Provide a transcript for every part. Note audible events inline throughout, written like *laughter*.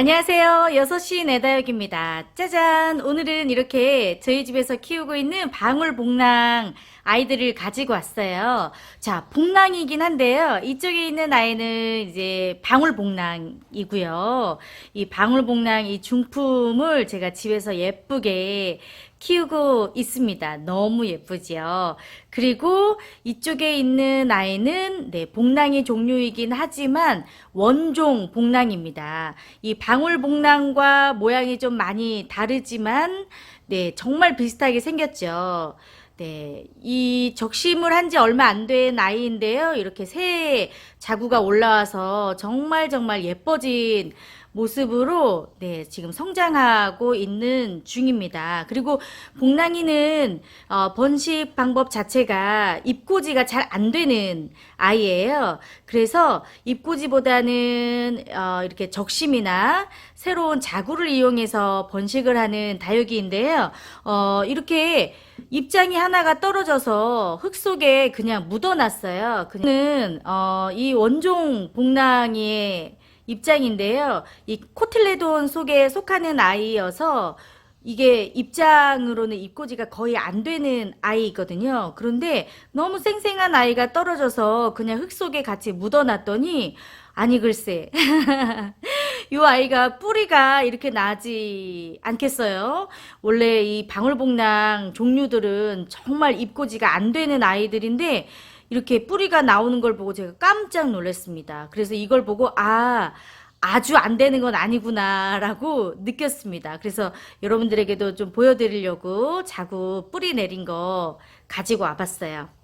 안녕하세요. 6시 내다육입니다. 짜잔! 오늘은 이렇게 저희 집에서 키우고 있는 방울복랑 아이들을 가지고 왔어요. 자, 복랑이긴 한데요. 이쪽에 있는 아이는 이제 방울복랑이고요. 이 방울복랑 이 중품을 제가 집에서 예쁘게 키우고 있습니다. 너무 예쁘지요. 그리고 이쪽에 있는 아이는 네, 복랑이 종류이긴 하지만 원종 복랑입니다. 이 방울 복랑과 모양이 좀 많이 다르지만 네, 정말 비슷하게 생겼죠. 네, 이 적심을 한 지 얼마 안 된 아이인데요. 이렇게 새 자구가 올라와서 정말 정말 예뻐진 모습으로 네, 지금 성장하고 있는 중입니다. 그리고 복랑이는 어, 번식 방법 자체가 입꼬지가 잘 안 되는 아이예요. 그래서 입꼬지보다는 어, 이렇게 적심이나 새로운 자구를 이용해서 번식을 하는 다육이인데요. 어, 이렇게 입장이 하나가 떨어져서 흙 속에 그냥 묻어놨어요. 그는 어, 이 원종 복랑이의 입장인데요. 이 코틸레돈 속에 속하는 아이여서 이게 입장으로는 입꼬지가 거의 안 되는 아이거든요. 그런데 너무 쌩쌩한 아이가 떨어져서 그냥 흙 속에 같이 묻어놨더니 아니 글쎄 *laughs* 이 아이가 뿌리가 이렇게 나지 않겠어요? 원래 이 방울복랑 종류들은 정말 입꼬지가 안 되는 아이들인데 이렇게 뿌리가 나오는 걸 보고 제가 깜짝 놀랐습니다. 그래서 이걸 보고 아 아주 안 되는 건 아니구나라고 느꼈습니다. 그래서 여러분들에게도 좀 보여드리려고 자꾸 뿌리 내린 거 가지고 와봤어요.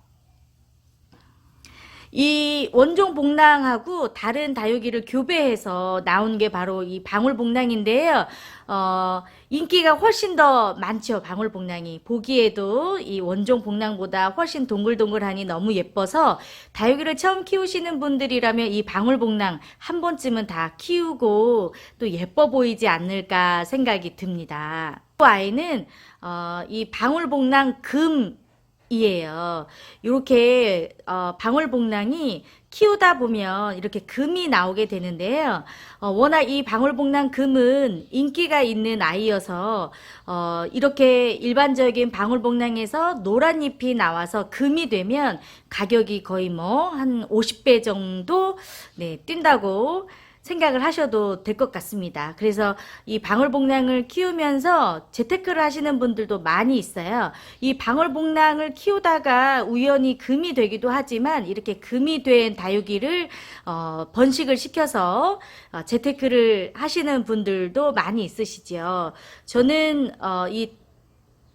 이 원종 복랑하고 다른 다육이를 교배해서 나온 게 바로 이 방울 복랑인데요. 어, 인기가 훨씬 더 많죠, 방울 복랑이. 보기에도 이 원종 복랑보다 훨씬 동글동글하니 너무 예뻐서 다육이를 처음 키우시는 분들이라면 이 방울 복랑 한 번쯤은 다 키우고 또 예뻐 보이지 않을까 생각이 듭니다. 이 아이는 어, 이 방울 복랑 금 이에요. 이렇게 어, 방울복랑이 키우다 보면 이렇게 금이 나오게 되는데요. 어, 워낙 이 방울복랑 금은 인기가 있는 아이여서 어, 이렇게 일반적인 방울복랑에서 노란 잎이 나와서 금이 되면 가격이 거의 뭐 한 50배 정도 네, 뛴다고 생각을 하셔도 될 것 같습니다. 그래서 이 방울복랑을 키우면서 재테크를 하시는 분들도 많이 있어요. 이 방울복랑을 키우다가 우연히 금이 되기도 하지만 이렇게 금이 된 다육이를 어, 번식을 시켜서 어, 재테크를 하시는 분들도 많이 있으시죠. 저는 어, 이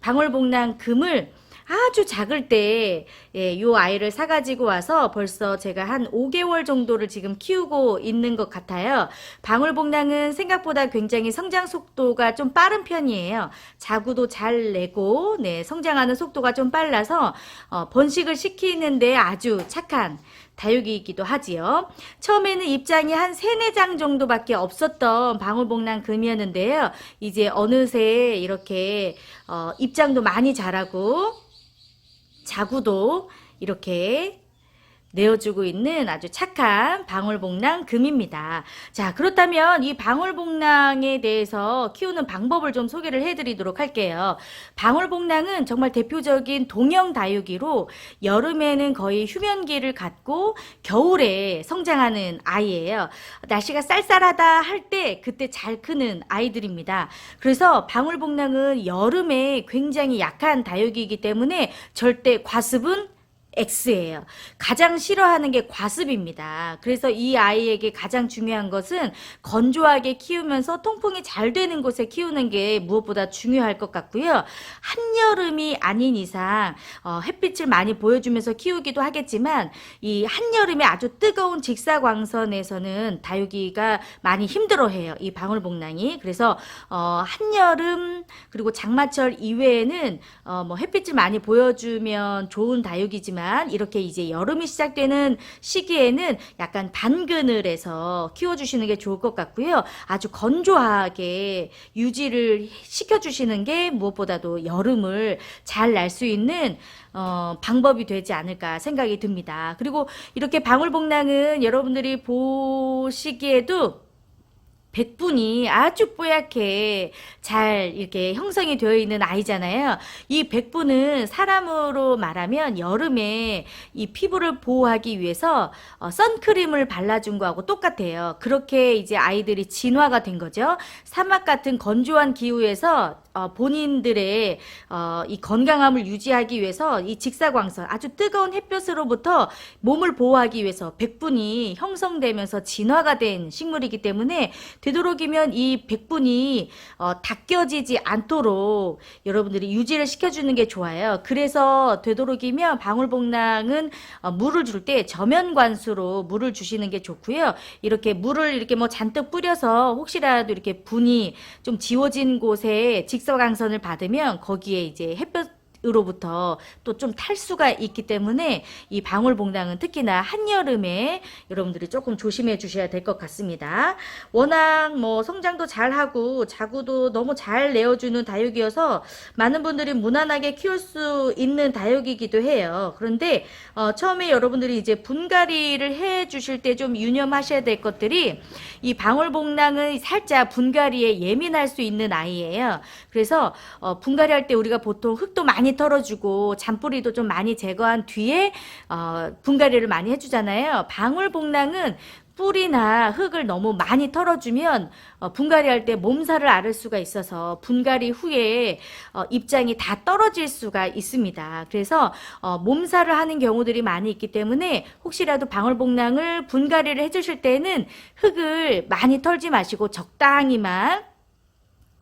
방울복랑 금을 아주 작을 때, 예, 요 아이를 사가지고 와서 벌써 제가 한 5개월 정도를 지금 키우고 있는 것 같아요. 방울복랑은 생각보다 굉장히 성장 속도가 좀 빠른 편이에요. 자구도 잘 내고, 네, 성장하는 속도가 좀 빨라서, 어, 번식을 시키는데 아주 착한 다육이이기도 하지요. 처음에는 입장이 한 세네 장 정도밖에 없었던 방울복랑 금이었는데요. 이제 어느새 이렇게, 어, 입장도 많이 자라고, 자구도 이렇게 내어주고 있는 아주 착한 방울복랑 금입니다. 자, 그렇다면 이 방울복랑에 대해서 키우는 방법을 좀 소개를 해드리도록 할게요. 방울복랑은 정말 대표적인 동형 다육이로 여름에는 거의 휴면기를 갖고 겨울에 성장하는 아이예요. 날씨가 쌀쌀하다 할 때 그때 잘 크는 아이들입니다. 그래서 방울복랑은 여름에 굉장히 약한 다육이기 때문에 절대 과습은 X예요. 가장 싫어하는 게 과습입니다. 그래서 이 아이에게 가장 중요한 것은 건조하게 키우면서 통풍이 잘 되는 곳에 키우는 게 무엇보다 중요할 것 같고요. 한여름이 아닌 이상 어, 햇빛을 많이 보여주면서 키우기도 하겠지만 이 한여름에 아주 뜨거운 직사광선에서는 다육이가 많이 힘들어해요. 이 방울복랑이. 그래서 어, 한여름 그리고 장마철 이외에는 어, 뭐 햇빛을 많이 보여주면 좋은 다육이지만 이렇게 이제 여름이 시작되는 시기에는 약간 반그늘에서 키워주시는 게 좋을 것 같고요. 아주 건조하게 유지를 시켜주시는 게 무엇보다도 여름을 잘 날 수 있는 어, 방법이 되지 않을까 생각이 듭니다. 그리고 이렇게 방울복랑은 여러분들이 보시기에도 백분이 아주 뽀얗게 잘 이렇게 형성이 되어 있는 아이잖아요. 이 백분은 사람으로 말하면 여름에 이 피부를 보호하기 위해서 어, 선크림을 발라준 거하고 똑같아요. 그렇게 이제 아이들이 진화가 된 거죠. 사막 같은 건조한 기후에서 어, 본인들의 어, 이 건강함을 유지하기 위해서 이 직사광선 아주 뜨거운 햇볕으로부터 몸을 보호하기 위해서 백분이 형성되면서 진화가 된 식물이기 때문에 되도록이면 이 백분이 어, 닦여지지 않도록 여러분들이 유지를 시켜주는 게 좋아요. 그래서 되도록이면 방울복랑은 어, 물을 줄 때 저면 관수로 물을 주시는 게 좋고요. 이렇게 물을 이렇게 뭐 잔뜩 뿌려서 혹시라도 이렇게 분이 좀 지워진 곳에 직 사광선을 받으면 거기에 이제 햇볕 으로부터 또 좀 탈수가 있기 때문에 이 방울봉당은 특히나 한여름에 여러분들이 조금 조심해 주셔야 될 것 같습니다. 워낙 뭐 성장도 잘하고 자구도 너무 잘 내어주는 다육이어서 많은 분들이 무난하게 키울 수 있는 다육이기도 해요. 그런데 어, 처음에 여러분들이 이제 분갈이를 해 주실 때 좀 유념하셔야 될 것들이 이 방울봉랑은 살짝 분갈이에 예민할 수 있는 아이예요. 그래서 어, 분갈이 할 때 우리가 보통 흙도 많이 털어주고 잔뿌리도 좀 많이 제거한 뒤에 어, 분갈이를 많이 해주잖아요. 방울복랑은 뿌리나 흙을 너무 많이 털어주면 어, 분갈이 할 때 몸살을 앓을 수가 있어서 분갈이 후에 어, 입장이 다 떨어질 수가 있습니다. 그래서 어, 몸살을 하는 경우들이 많이 있기 때문에 혹시라도 방울복랑을 분갈이를 해주실 때는 흙을 많이 털지 마시고 적당히만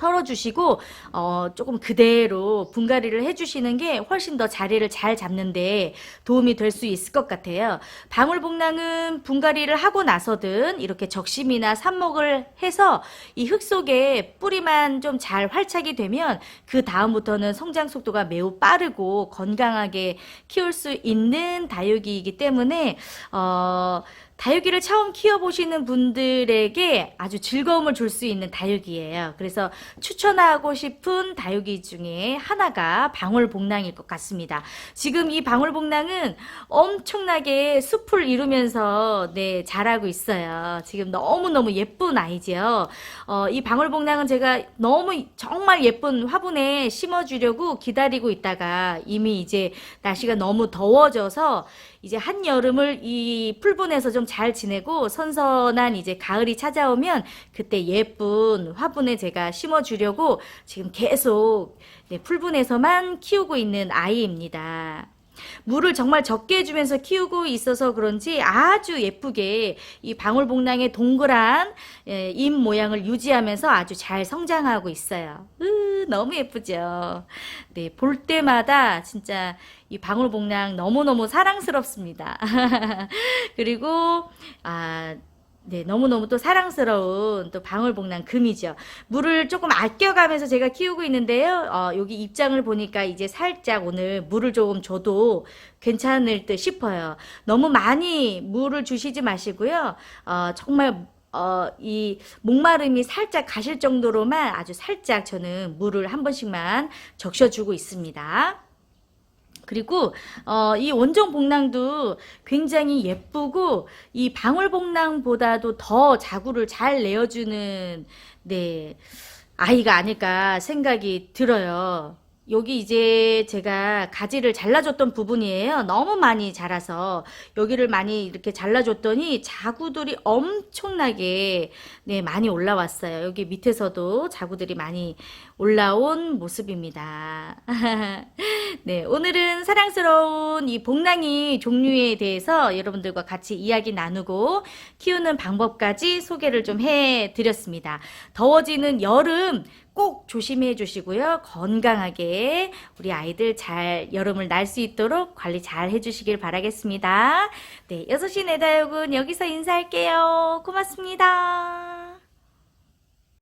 털어주시고 어, 조금 그대로 분갈이를 해주시는 게 훨씬 더 자리를 잘 잡는데 도움이 될 수 있을 것 같아요. 방울복랑은 분갈이를 하고 나서든 이렇게 적심이나 삽목을 해서 이 흙 속에 뿌리만 좀 잘 활착이 되면 그 다음부터는 성장 속도가 매우 빠르고 건강하게 키울 수 있는 다육이이기 때문에 어, 다육이를 처음 키워보시는 분들에게 아주 즐거움을 줄 수 있는 다육이에요. 그래서 추천하고 싶은 다육이 중에 하나가 방울복랑일 것 같습니다. 지금 이 방울복랑은 엄청나게 숲을 이루면서 네, 자라고 있어요. 지금 너무너무 예쁜 아이지요. 어, 이 방울복랑은 제가 너무 정말 예쁜 화분에 심어주려고 기다리고 있다가 이미 이제 날씨가 너무 더워져서 이제 한 여름을 이 풀분에서 좀 잘 지내고 선선한 이제 가을이 찾아오면 그때 예쁜 화분에 제가 심어주려고 지금 계속 네, 풀분에서만 키우고 있는 아이입니다. 물을 정말 적게 해주면서 키우고 있어서 그런지 아주 예쁘게 이 방울복랑의 동그란 예, 잎 모양을 유지하면서 아주 잘 성장하고 있어요. 으, 너무 예쁘죠? 네, 볼 때마다 진짜 이 방울복랑 너무너무 사랑스럽습니다. *laughs* 그리고, 아, 네, 너무너무 또 사랑스러운 또 방울복랑 금이죠. 물을 조금 아껴가면서 제가 키우고 있는데요. 어, 여기 입장을 보니까 이제 살짝 오늘 물을 조금 줘도 괜찮을 듯 싶어요. 너무 많이 물을 주시지 마시고요. 어, 정말 어, 이 목마름이 살짝 가실 정도로만 아주 살짝 저는 물을 한 번씩만 적셔주고 있습니다. 그리고 어, 이 원종 복랑도 굉장히 예쁘고 이 방울 복랑보다도 더 자구를 잘 내어주는 네 아이가 아닐까 생각이 들어요. 여기 이제 제가 가지를 잘라줬던 부분이에요. 너무 많이 자라서 여기를 많이 이렇게 잘라줬더니 자구들이 엄청나게 네 많이 올라왔어요. 여기 밑에서도 자구들이 많이 올라온 모습입니다. *laughs* 네 오늘은 사랑스러운 이 복랑이 종류에 대해서 여러분들과 같이 이야기 나누고 키우는 방법까지 소개를 좀 해드렸습니다. 더워지는 여름 꼭 조심해 주시고요. 건강하게 우리 아이들 잘 여름을 날 수 있도록 관리 잘 해주시길 바라겠습니다. 네, 6시 내다육은 여기서 인사할게요. 고맙습니다.